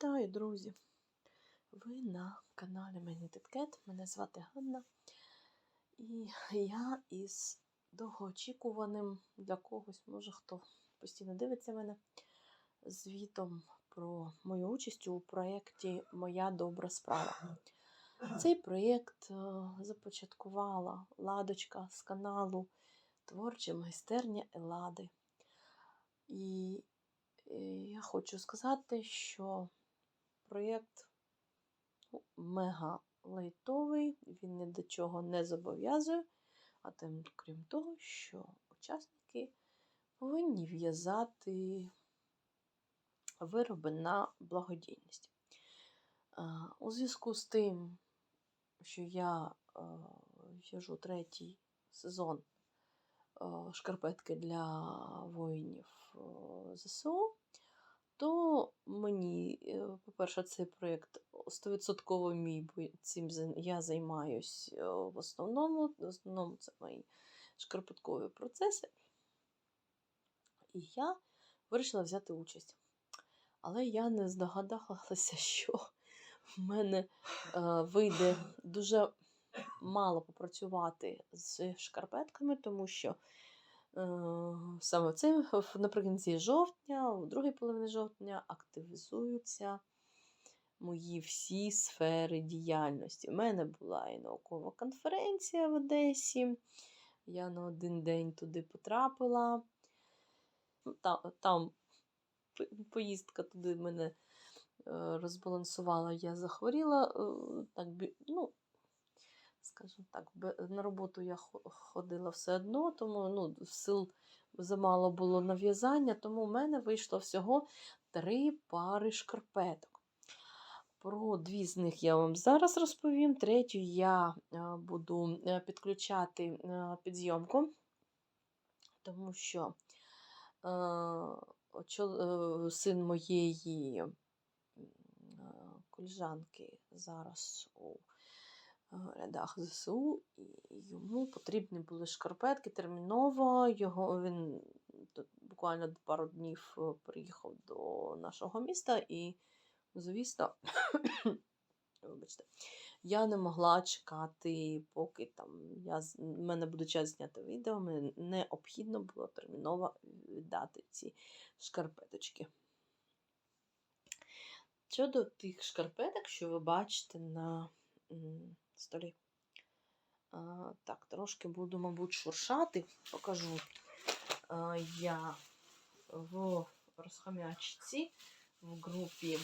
Вітаю, друзі! Ви на каналі Мені Титкет. Мене звати Ганна. І я із довгоочікуваним для когось, може хто постійно дивиться мене, звітом про мою участь у проєкті Моя добра справа. Цей проєкт е, започаткувала ладочка з каналу Творча майстерня Елади. І е, я хочу сказати, що проєкт мега лайтовий, він ні до чого не зобов'язує, а тим, крім того, що учасники повинні в'язати вироби на благодійність. У зв'язку з тим, що я е, в'яжу третій сезон е, шкарпетки для воїнів е, ЗСУ, то мені, е, по-перше, цей проєкт 100% мій, бо цим я займаюсь е, в основному. В основному це мої шкарпеткові процеси. І я вирішила взяти участь. Але я не здогадалася, що в мене е, вийде дуже мало попрацювати з шкарпетками, тому що саме цим наприкінці жовтня, у другій половині жовтня активізуються мої всі сфери діяльності. У мене була і наукова конференція в Одесі. Я на один день туди потрапила. Там, там поїздка туди мене е, розбалансувала. Я захворіла. е, Так, ну, скажімо так, на роботу я ходила все одно, тому ну, сил замало було на в'язання, тому в мене вийшло всього три пари шкарпеток. Про дві з них я вам зараз розповім. Третю я е, буду е, підключати е, під зйомку, тому що син моєї коліжанки зараз у рядах ЗСУ, і йому потрібні були шкарпетки терміново. Його він тут буквально пару днів е, приїхав до нашого міста, і, звісно, вибачте, я не могла чекати, поки там я в мене буде час зняти відео. Мені необхідно було терміново віддати ці шкарпеточки. Щодо тих шкарпеток, що ви бачите на столі. А, так, трошки буду, мабуть, шуршати, покажу. А, я в розхомячці в групі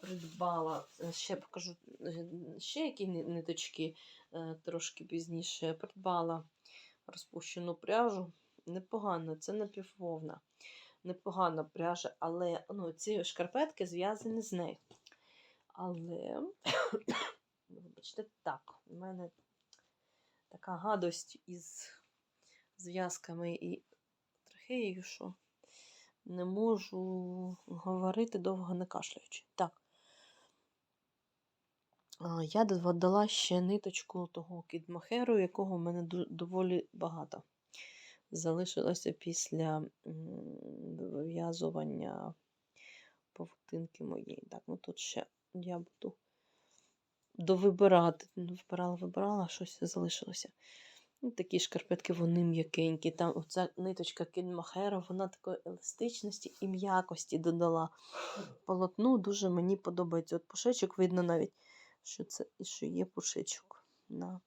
придбала, е, ще покажу е, ще які ниточки е, трошки пізніше. Придбала розпущену пряжу. Непогано, це напіввовна. Непогана пряжа, але ну, ці шкарпетки зв'язані з нею. Але, вибачте, так, у мене така гадость із зв'язками і трахеєю, що не можу говорити довго не кашляючи. Так. Я додала ще ниточку того кідмахеру, якого в мене доволі багато. Залишилося після вив'язування павутинки моєї. Так, ну тут ще я буду довибирати. Вибирала, вибирала, щось залишилося. Ну, такі шкарпетки, вони м'якенькі. Там оця ниточка кінмахера, вона такої еластичності і м'якості додала. Полотну дуже мені подобається. От пушечок видно навіть, що це що є пушечок на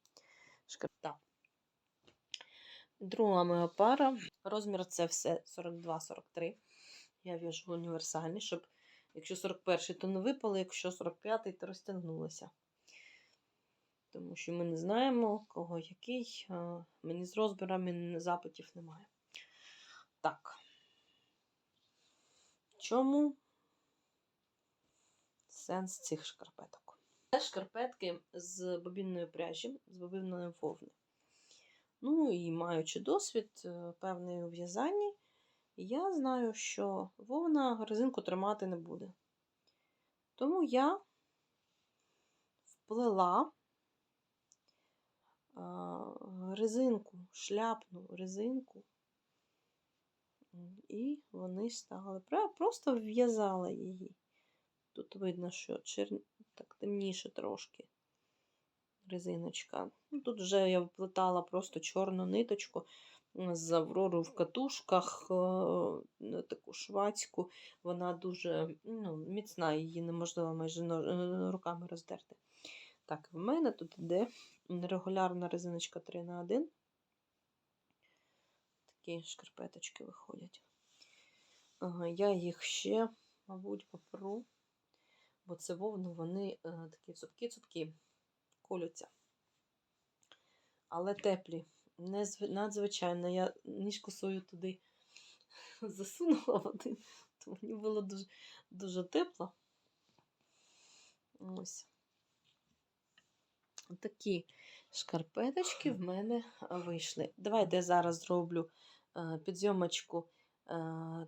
шкарпетах. Друга моя пара. Розмір це все 42-43. Я в'яжу універсальний, щоб якщо 41-й, то не випало, якщо 45-й, то розтягнулося. Тому що ми не знаємо, кого який. Мені з розбірами запитів немає. Так. Чому сенс цих шкарпеток? Це шкарпетки з бобінної пряжі, з бобінної вовни. Ну і маючи досвід е, певний у в'язанні, я знаю, що вовна резинку тримати не буде. Тому я вплела резинку, шляпну резинку, і вони стали. Просто в'язала її. Тут видно, що чер... так темніше трошки резиночка. Ну, Тут вже я вплетала просто чорну ниточку з Аврору в катушках, е, на таку швацьку. Вона дуже ну, міцна, її неможливо майже е, руками роздерти. Так, в мене тут йде регулярна резиночка 3 на 1 Такі шкарпеточки виходять. Я їх ще, мабуть, попру, бо це вовну вони е, такі цупкі-цупкі, колються. Але теплі. Надзвичайно. Я ніжку свою туди засунула в один, то мені було дуже, дуже тепло. Ось. Такі шкарпеточки в мене вийшли. Давайте я зараз зроблю е, підйомочку е,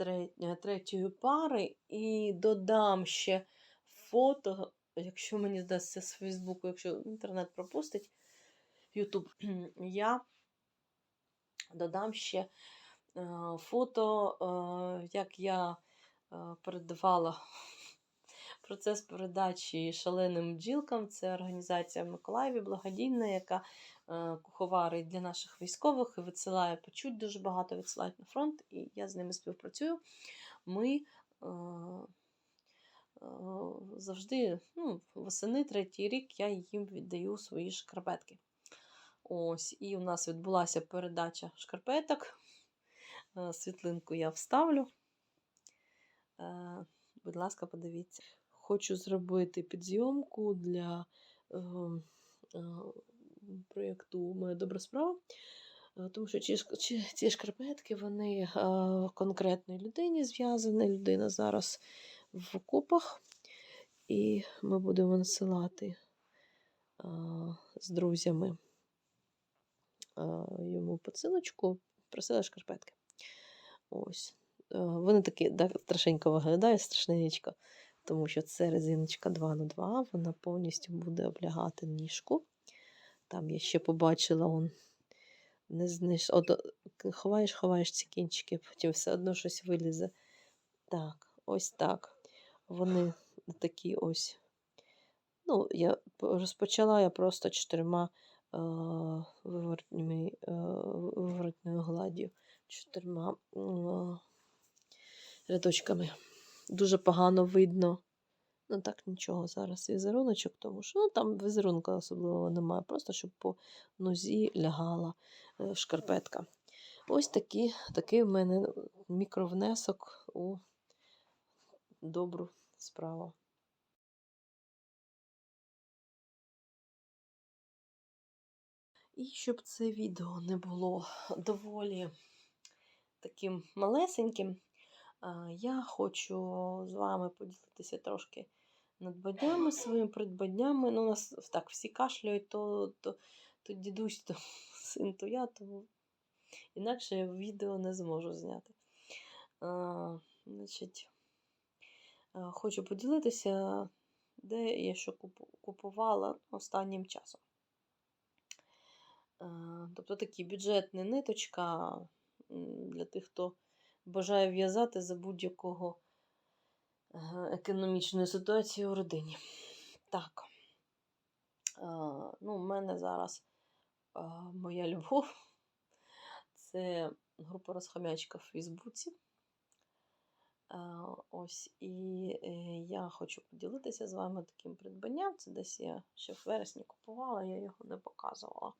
е, третьої пари і додам ще фото, якщо мені здасться з Фейсбуку, якщо інтернет пропустить, Ютуб, я додам ще фото, як я передавала процес передачі шаленим бджілкам. Це організація в Миколаєві благодійна, яка е, куховарить для наших військових і висилає почуть дуже багато відсилають на фронт, і я з ними співпрацюю. Ми е, е, завжди, ну, восени третій рік я їм віддаю свої шкарпетки. Ось, і у нас відбулася передача шкарпеток. Світлинку я вставлю. Будь ласка, подивіться. Хочу зробити підзйомку для е, е, проєкту Моя добра справа. Е, Тому що ці, ці, шкарпетки вони е, конкретній людині зв'язані. Людина зараз в окопах, і ми будемо насилати е, з друзями е, йому посилочку, просила шкарпетки. Ось. Е, Вони такі да, страшенько виглядають, страшненечко, тому що це резиночка 2 на 2 вона повністю буде облягати ніжку. Там я ще побачила, он не зниш... От, ховаєш, ховаєш ці кінчики, потім все одно щось вилізе. Так, ось так. Вони такі ось. Ну, я розпочала я просто чотирма е, виворотніми, е, гладдю, чотирма е, рядочками. Дуже погано видно. Ну так, нічого зараз візеруночок, тому що ну, там візерунка особливого немає, просто щоб по нозі лягала е, шкарпетка. Ось такі, такий в мене мікровнесок у добру справу. І щоб це відео не було доволі таким малесеньким, я хочу з вами поділитися трошки надбаннями, своїми придбаннями. Ну, у нас так всі кашляють, то, то, то дідусь, то син, то я, то інакше я відео не зможу зняти. А, значить, хочу поділитися, де я що купувала останнім часом. Тобто такі бюджетна ниточка для тих, хто бажає в'язати за будь-якого е, економічної ситуації у родині. Так. Е, Ну, у мене зараз е, моя любов. Це група розхамячка в Фейсбуці. Ось, і е, я хочу поділитися з вами таким придбанням. Це десь я ще в вересні купувала, я його не показувала.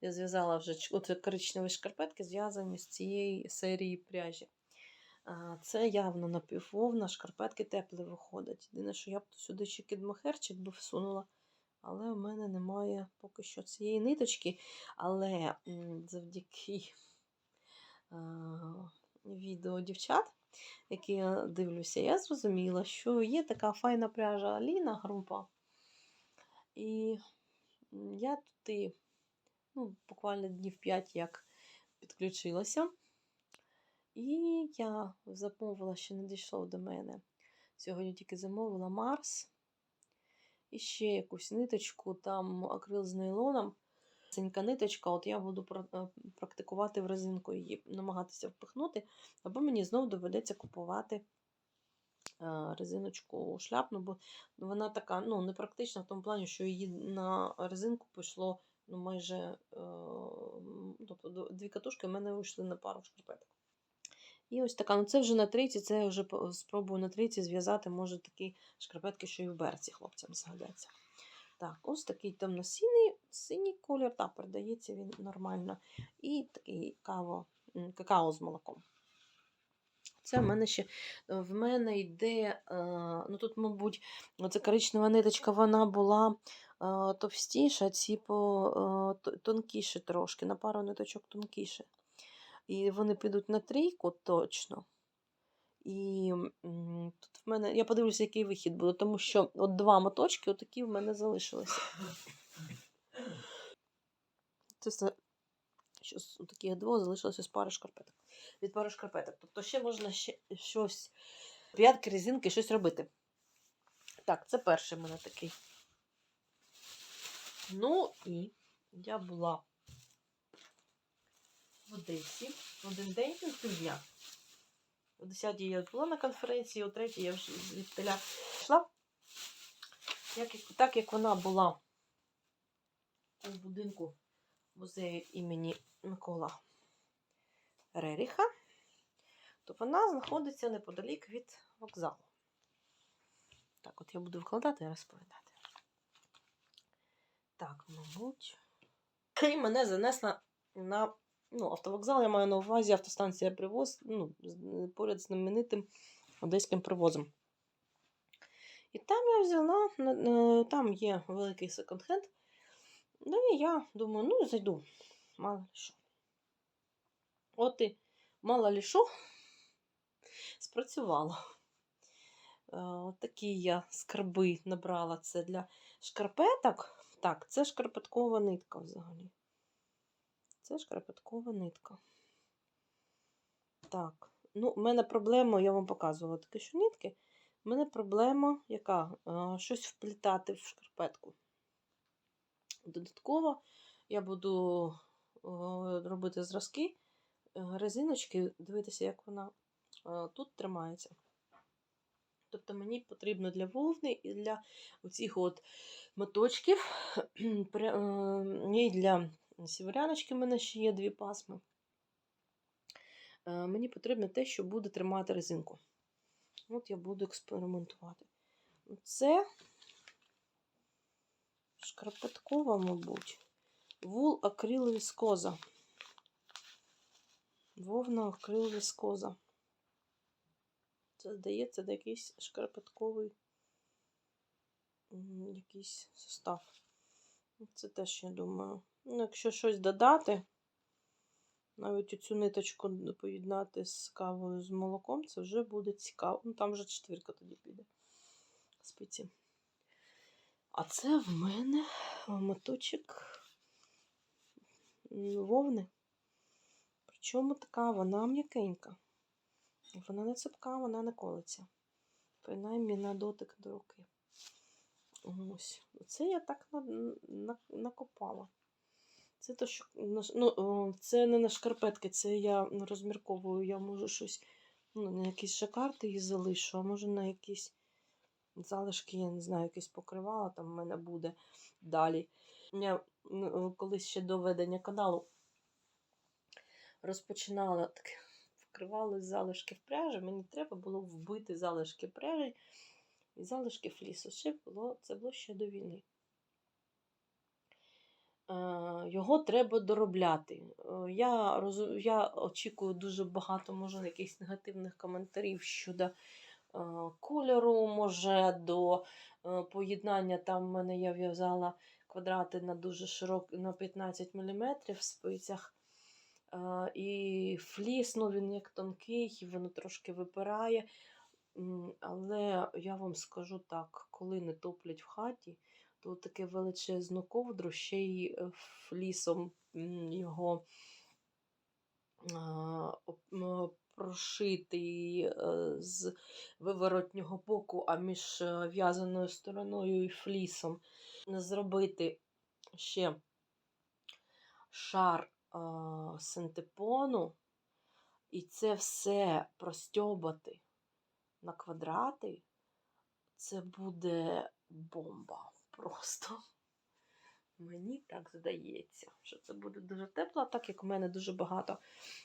Я зв'язала вже оце коричневі шкарпетки, зв'язані з цієї серії пряжі. Це явно напіввовна, шкарпетки теплі виходять. Єдине, що я б сюди ще кідмохерчик би всунула, але в мене немає поки що цієї ниточки. Але завдяки відео дівчат, які я дивлюся, я зрозуміла, що є така файна пряжа Аліна група. І я туди ну, буквально днів 5 як підключилася. І я замовила, ще не дійшло до мене. Сьогодні тільки замовила Марс. І ще якусь ниточку, там акрил з нейлоном. Синька ниточка, от я буду е, практикувати в резинку її, намагатися впихнути, або мені знову доведеться купувати е, резиночку шляпну, бо вона така ну, непрактична в тому плані, що її на резинку пішло ну, майже е, тобто, дві катушки в мене вийшли на пару шкарпеток. І ось така, ну це вже на трійці, це я вже спробую на трійці зв'язати, може, такі шкарпетки, що і в берці хлопцям згодяться. Так, ось такий темно-синій синій колір, та передається він нормально. І такий каво, какао з молоком. Це в мене ще в мене йде, е, ну тут, мабуть, оця коричнева ниточка, вона була е, товстіша, ці по е, тонкіше трошки, на пару ниточок тонкіше. І вони підуть на трійку точно. І тут в мене, я подивлюся, який вихід буде, тому що от два моточки отакі в мене залишилися. Це все, що з таких двох залишилося з пари шкарпеток. Від пари шкарпеток. Тобто ще можна ще щось, п'ятки, резинки, щось робити. Так, це перший в мене такий. Ну і я була в Одесі один день, ну, півдня. О 10 я була на конференції, о 3 я вже звідтиля йшла. Як, так як вона була у будинку музею імені Микола Реріха, то вона знаходиться неподалік від вокзалу. Так, от я буду вкладати і розповідати. Так, мабуть. І мене занесла на ну, автовокзал, я маю на увазі автостанція привоз, ну, поряд з знаменитим одеським привозом. І там я взяла, там є великий секонд-хенд. Ну і я думаю, ну зайду, мало ли що. От і мало ли що спрацювало. Е, От такі я скарби набрала. Це для шкарпеток. Так, це шкарпеткова нитка взагалі. Це шкарпеткова нитка. Так, ну, в мене проблема, я вам показувала такі що нитки. У мене проблема, яка? Е, Щось вплітати в шкарпетку. Додатково я буду е, робити зразки е, резиночки, дивитися, як вона тут тримається. Тобто мені потрібно для вовни і для оцих от моточків, і для сіверяночки в мене ще є дві пасми. Е, Мені потрібно те, що буде тримати резинку. От я буду експериментувати. Це шкарпеткова, мабуть. Вул акрил віскоза. Вовна акрил віскоза. Це здається, це якийсь шкарпетковий якийсь состав. Це теж, я думаю. Ну, якщо щось додати, навіть оцю ниточку поєднати з кавою з молоком, це вже буде цікаво. Ну, там вже четвірка тоді піде. Спиці. А це в мене моточок вовни. Причому така вона м'якенька. Вона не цепка, вона не колиться. Принаймні на дотик до руки. Ось. Це я так на, на, накопала. Це то, що ну, це не на шкарпетки, це я розмірковую. Я можу щось, ну, на якісь жакарди її залишу, а може на якісь залишки, я не знаю, якісь покривала там в мене буде далі. Я колись ще до ведення каналу розпочинала таке. Вкривали залишки в пряжі. Мені треба було вбити залишки пряжі і залишки флісу. Ще було, це було ще до війни. Е, Його треба доробляти. Е, Я, я очікую дуже багато, може, якихось негативних коментарів щодо е, кольору, може, до поєднання. Там в мене я в'язала квадрати на дуже широк, на 15 мм в спицях. І фліс, ну він як тонкий, воно трошки випирає. Але я вам скажу так, коли не топлять в хаті, то таке величезну ковдру ще й е, флісом його прошитий е, з виворотнього боку, а між е, в'язаною стороною і флісом. Зробити ще шар синтепону, і це все простьобати на квадрати, це буде бомба просто. Мені так здається, що це буде дуже тепло, так як у мене дуже багато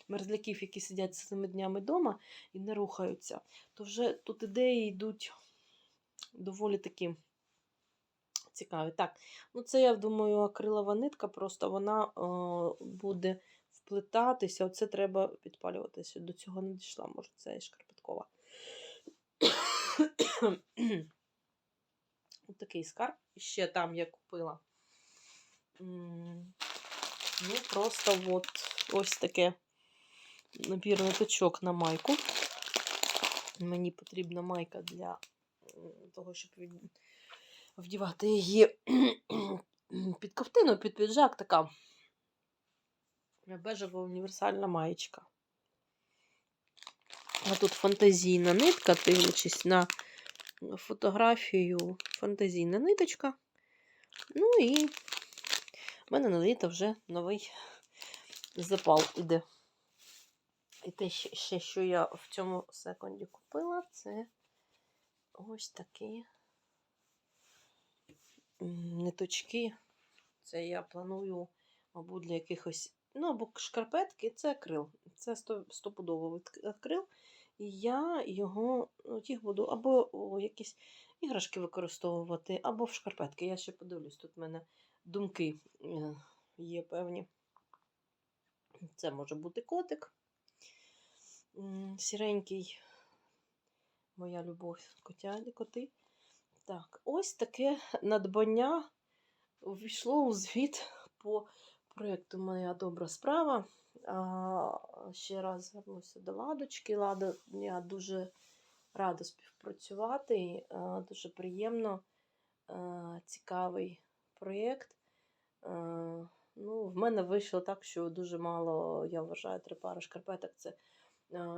мерзляків, які сидять цілими днями вдома і не рухаються, то вже тут ідеї йдуть доволі такі цікаві. Так, ну це, я думаю, акрилова нитка, просто вона е, буде вплетатися. Оце треба підпалюватися. До цього не дійшла, може, це і шкарпеткова. Ось такий скарб. І ще там я купила. Ну, просто от ось таке набір ниточок на майку. Мені потрібна майка для того, щоб вдівати її під ковтину, під піджак така бежева універсальна маєчка. А тут фантазійна нитка, дивлячись на фотографію, фантазійна ниточка. Ну і в мене на літо вже новий запал іде. І те ще, що я в цьому секунді купила, це ось такі ниточки. Це я планую, мабуть, для якихось. Ну, або шкарпетки, це акрил. Це сто- стопудово акрил. І я його, от їх буду або якісь іграшки використовувати, або в шкарпетки. Я ще подивлюсь, тут в мене думки е, є певні. Це може бути котик. Сіренький. Моя любов, котя, коти. Так, ось таке надбання увійшло у звіт по проєкту Моя добра справа. Ще раз звернуся до Ладочки. Лада, я дуже рада співпрацювати. Дуже приємно, цікавий проєкт. Ну, в мене вийшло так, що дуже мало, я вважаю, три пари шкарпеток це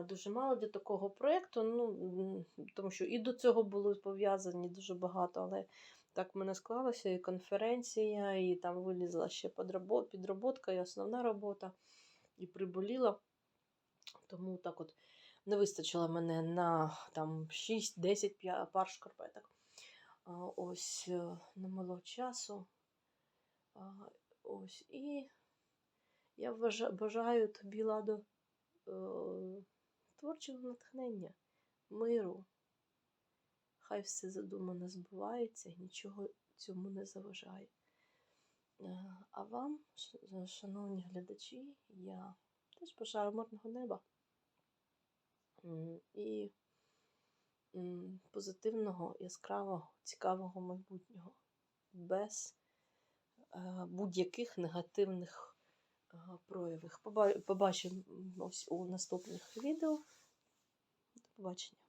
дуже мало для такого проєкту. Ну, тому що і до цього було пов'язані дуже багато, але так в мене склалося і конференція, і там вилізла ще підроботка, і основна робота, і приболіла. Тому так от не вистачило мене на там 6-10 пар шкарпеток. Ось е, не мало часу. Ось і я бажаю тобі, Ладо, е, творчого натхнення, миру. Хай все задумане збувається, нічого цьому не заважає. Е, А вам, шановні глядачі, я теж бажаю мирного неба і позитивного, яскравого, цікавого майбутнього, без е, будь-яких негативних е, проявів. Поба- Побачимо ось у наступних відео. До побачення.